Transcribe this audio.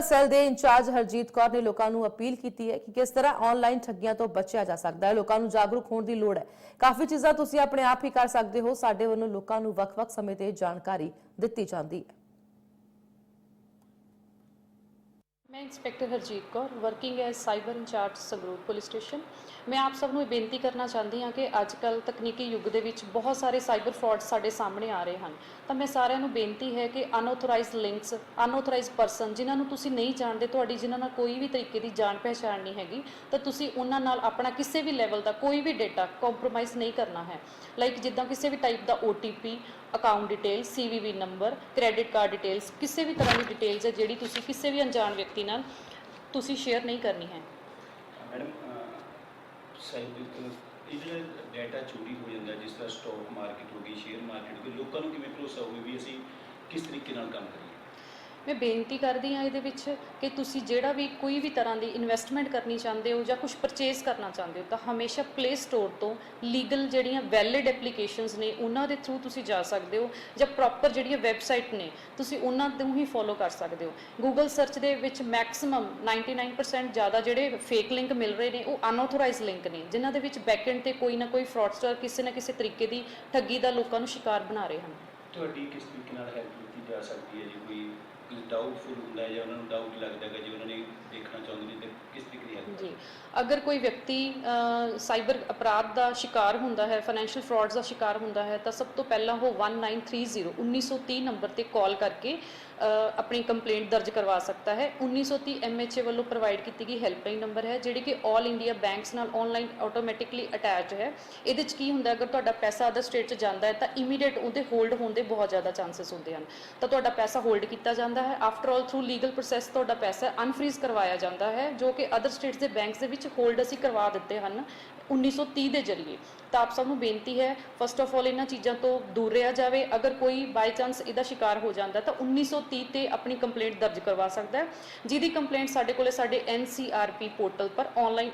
Cyber cell ਦੇ incharge Harjit Kaur ਨੇ ਲੋਕਾਂ ਨੂੰ ਅਪੀਲ ਕੀਤੀ ਹੈ ਕਿ ਕਿਸ ਤਰ੍ਹਾਂ ਆਨਲਾਈਨ ਠੱਗੀਆਂ ਤੋਂ ਬਚਿਆ ਜਾ ਸਕਦਾ ਹੈ। ਲੋਕਾਂ ਨੂੰ ਜਾਗਰੂਕ ਹੋਣ ਦੀ ਲੋੜ ਹੈ। ਕਾਫੀ ਚੀਜ਼ਾਂ ਤੁਸੀਂ ਆਪਣੇ ਆਪ ਹੀ ਕਰ ਸਕਦੇ ਹੋ। ਸਾਡੇ ਵੱਲੋਂ ਲੋਕਾਂ ਨੂੰ ਵੱਖ-ਵੱਖ ਸਮੇਂ ਤੇ ਜਾਣਕਾਰੀ ਦਿੱਤੀ ਜਾਂਦੀ ਹੈ। ਮੈਂ inspector Harjit Kaur working as cyber incharge Sangrur police station ਮੈਂ ਆਪ ਸਭ ਨੂੰ ਇਹ ਬੇਨਤੀ ਕਰਨਾ ਚਾਹੁੰਦੀ ਹਾਂ ਕਿ ਅੱਜ ਕੱਲ ਤਕਨੀਕੀ ਯੁੱਗ ਦੇ ਵਿੱਚ ਬਹੁਤ ਸਾਰੇ ਸਾਈਬਰ ਫਰਾਡ ਸਾਡੇ ਸਾਹਮਣੇ ਆ ਰਹੇ ਹਨ। ਤਾਂ ਮੈਂ ਸਾਰਿਆਂ ਨੂੰ ਬੇਨਤੀ ਹੈ ਕਿ ਅਨਆਥੋਰਾਈਜ਼ਡ ਲਿੰਕਸ ਅਨਆਥੋਰਾਈਜ਼ਡ ਪਰਸਨ ਜਿਨ੍ਹਾਂ ਨੂੰ ਤੁਸੀਂ ਨਹੀਂ ਜਾਣਦੇ, ਤੁਹਾਡੀ ਜਿਨ੍ਹਾਂ ਨਾਲ ਕੋਈ ਵੀ ਤਰੀਕੇ ਦੀ ਜਾਣ ਪਹਿਚਾਣ ਨਹੀਂ ਹੈਗੀ, ਤਾਂ ਤੁਸੀਂ ਉਹਨਾਂ ਨਾਲ ਆਪਣਾ ਕਿਸੇ ਵੀ ਲੈਵਲ ਦਾ ਕੋਈ ਵੀ ਡਾਟਾ ਕੰਪਰੋਮਾਈਜ਼ ਨਹੀਂ ਕਰਨਾ ਹੈ। ਲਾਈਕ ਜਿੱਦਾਂ ਕਿਸੇ ਵੀ ਟਾਈਪ ਦਾ OTP account detail CVV number credit card details ਕਿਸੇ ਵੀ ਤਰ੍ਹਾਂ ਦੀ ਡਿਟੇਲਸ ਹੈ ਜਿਹੜੀ ਤੁਸੀਂ ਕਿਸੇ ਵੀ ਅਣਜਾਣ ਵਿਅਕਤੀ ਨਾਲ ਤੁਸੀਂ ਸ਼ੇਅਰ ਨਹੀਂ ਕਰਨੀ ਹੈ। ਮੈਡਮ ਇਹ ਜਿਹੜਾ ਡਾਟਾ ਚੋਰੀ ਹੋ ਜਾਂਦਾ, ਜਿਸ ਤਰ੍ਹਾਂ ਸਟਾਕ ਮਾਰਕੀਟ ਹੋ ਗਈ ਸ਼ੇਅਰ ਮਾਰਕੀਟ ਹੋ ਗਈ, ਲੋਕਾਂ ਨੂੰ ਕਿਵੇਂ ਭਰੋਸਾ ਹੋਵੇ ਵੀ ਅਸੀਂ ਕਿਸ ਤਰੀਕੇ ਨਾਲ ਕੰਮ ਕਰੀਏ? ਮੈਂ ਬੇਨਤੀ ਕਰਦੀ ਹਾਂ ਇਹਦੇ ਵਿੱਚ ਕਿ ਤੁਸੀਂ ਜਿਹੜਾ ਵੀ ਕੋਈ ਵੀ ਤਰ੍ਹਾਂ ਦੀ ਇਨਵੈਸਟਮੈਂਟ ਕਰਨੀ ਚਾਹੁੰਦੇ ਹੋ ਜਾਂ ਕੁਝ ਪਰਚੇਸ ਕਰਨਾ ਚਾਹੁੰਦੇ ਹੋ ਤਾਂ ਹਮੇਸ਼ਾ ਪਲੇ ਸਟੋਰ ਤੋਂ ਲੀਗਲ ਜਿਹੜੀਆਂ ਵੈਲਿਡ ਐਪਲੀਕੇਸ਼ਨਸ ਨੇ ਉਹਨਾਂ ਦੇ ਥਰੂ ਤੁਸੀਂ ਜਾ ਸਕਦੇ ਹੋ ਜਾਂ ਪ੍ਰੋਪਰ ਜਿਹੜੀਆਂ ਵੈਬਸਾਈਟ ਨੇ, ਤੁਸੀਂ ਉਹਨਾਂ ਤੋਂ ਹੀ ਫੋਲੋ ਕਰ ਸਕਦੇ ਹੋ। ਗੂਗਲ ਸਰਚ ਦੇ ਵਿੱਚ ਮੈਕਸਿਮਮ 99% ਜ਼ਿਆਦਾ ਜਿਹੜੇ ਫੇਕ ਲਿੰਕ ਮਿਲ ਰਹੇ ਨੇ, ਉਹ ਅਨਆਥੋਰਾਈਜ਼ਡ ਲਿੰਕ ਨੇ, ਜਿਨ੍ਹਾਂ ਦੇ ਵਿੱਚ ਬੈਕਐਂਡ ਤੇ ਕੋਈ ਨਾ ਕੋਈ ਫਰਾਡਸਟਰ ਕਿਸੇ ਨਾ ਕਿਸੇ ਤਰੀਕੇ ਦੀ ਠੱਗੀ ਦਾ ਲੋਕਾਂ ਨੂੰ ਸ਼ਿਕਾਰ ਬਣਾ ਰਹੇ ਹਨ। ਤੁਹਾਡੀ ਕਿਸ ਤਰੀਕੇ ਨਾਲ ਹੈਲਪ ਕੀਤੀ ਜਾ ਸਕਦੀ ਹੈ ਜੇ? ਕੋਈ ਡਾਊਟਫੁਲ ਹੁੰਦਾ ਹੈ ਜਾਂ ਉਹਨਾਂ ਨੂੰ ਡਾਊਟ ਲੱਗਦਾ ਹੈ ਜੇ ਉਹਨਾਂ ਨੇ ਦੇਖਣਾ ਚਾਹੁੰਦੇ ਨੇ, ਤੇ ਕਿਸ ਤਰੀਕੇ ਦੀ ਹੈਲਪ ਜੀ, ਅਗਰ ਕੋਈ ਵਿਅਕਤੀ ਸਾਈਬਰ ਅਪਰਾਧ ਦਾ ਸ਼ਿਕਾਰ ਹੁੰਦਾ ਹੈ ਫਾਈਨੈਂਸ਼ੀਅਲ ਫਰਾਡਸ ਦਾ ਸ਼ਿਕਾਰ ਹੁੰਦਾ ਹੈ, ਤਾਂ ਸਭ ਤੋਂ ਪਹਿਲਾਂ ਉਹ 1930 1930 ਨੰਬਰ ਤੇ ਕਾਲ ਕਰਕੇ ਆਪਣੀ ਕੰਪਲੇਂਟ ਦਰਜ ਕਰਵਾ ਸਕਦਾ ਹੈ। 1930 ਐਮਐਚਏ ਵੱਲੋਂ ਪ੍ਰੋਵਾਈਡ ਕੀਤੀ ਗਈ ਹੈਲਪਲਾਈਨ ਨੰਬਰ ਹੈ, ਜਿਹੜੀ ਕਿ 올 ਇੰਡੀਆ ਬੈਂਕਸ ਨਾਲ ਆਨਲਾਈਨ ਆਟੋਮੈਟਿਕਲੀ ਅਟੈਚ ਹੈ। ਇਹਦੇ ਚ ਕੀ ਹੁੰਦਾ, ਅਗਰ ਤੁਹਾਡਾ ਪੈਸਾ ਅਦਰ ਸਟੇਟ ਚ ਜਾਂਦਾ ਹੈ, ਤਾਂ ਇਮੀਡੀਏਟ ਉਹਦੇ ਹੋਲਡ ਹੋਣ ਦੇ ਬਹੁਤ ਜ਼ਿਆਦਾ ਚਾਂਸਸ ਹੁੰਦੇ ਹਨ। ਤਾਂ ਤੁਹਾਡਾ ਪੈਸਾ ਹੋਲਡ ਕੀਤਾ ਜਾਂਦਾ ਹੈ। After all through legal process ਤੁਹਾਡਾ ਪੈਸਾ ਅਨਫਰੀਜ਼ ਕਰਵਾਇਆ ਜਾਂਦਾ ਹੈ, ਜੋ ਕਿ ਅਦਰ ਸਟੇਟਸ ਦੇ ਬੈਂਕਸ ਦੇ ਵਿੱਚ ਹੋਲਡ ਅਸੀਂ ਕਰਵਾ ਦਿੱਤੇ ਹਨ 1930 ਦੇ ਜ਼ਰੀਏ। ਤਾਂ ਆਪ ਸਭ ਨੂੰ ਬੇਨਤੀ ਹੈ ਫਸਟ ਆਫ ਆਲ ਇਹਨਾਂ ਚੀਜ਼ਾਂ ਤੋਂ ਦੂਰ ਰਿਹਾ ਜਾਵੇ। ਅਗਰ ਕੋਈ ਬਾਈ ਚਾਂਸ ਇਹਦਾ ਸ਼ਿਕਾਰ ਹੋ ਜਾਂਦਾ, ਤਾਂ 1930 ਤੇ ਆਪਣੀ ਕੰਪਲੇਂਟ ਦਰਜ ਕਰਵਾ ਸਕਦਾ ਹੈ। ਜਿਹਦੀ ਕੰਪਲੇਂਟ ਸਾਡੇ ਕੋਲੇ ਸਾਡੇ NCRP ਪੋਰਟਲ ਪਰ ਆਨਲਾਈਨ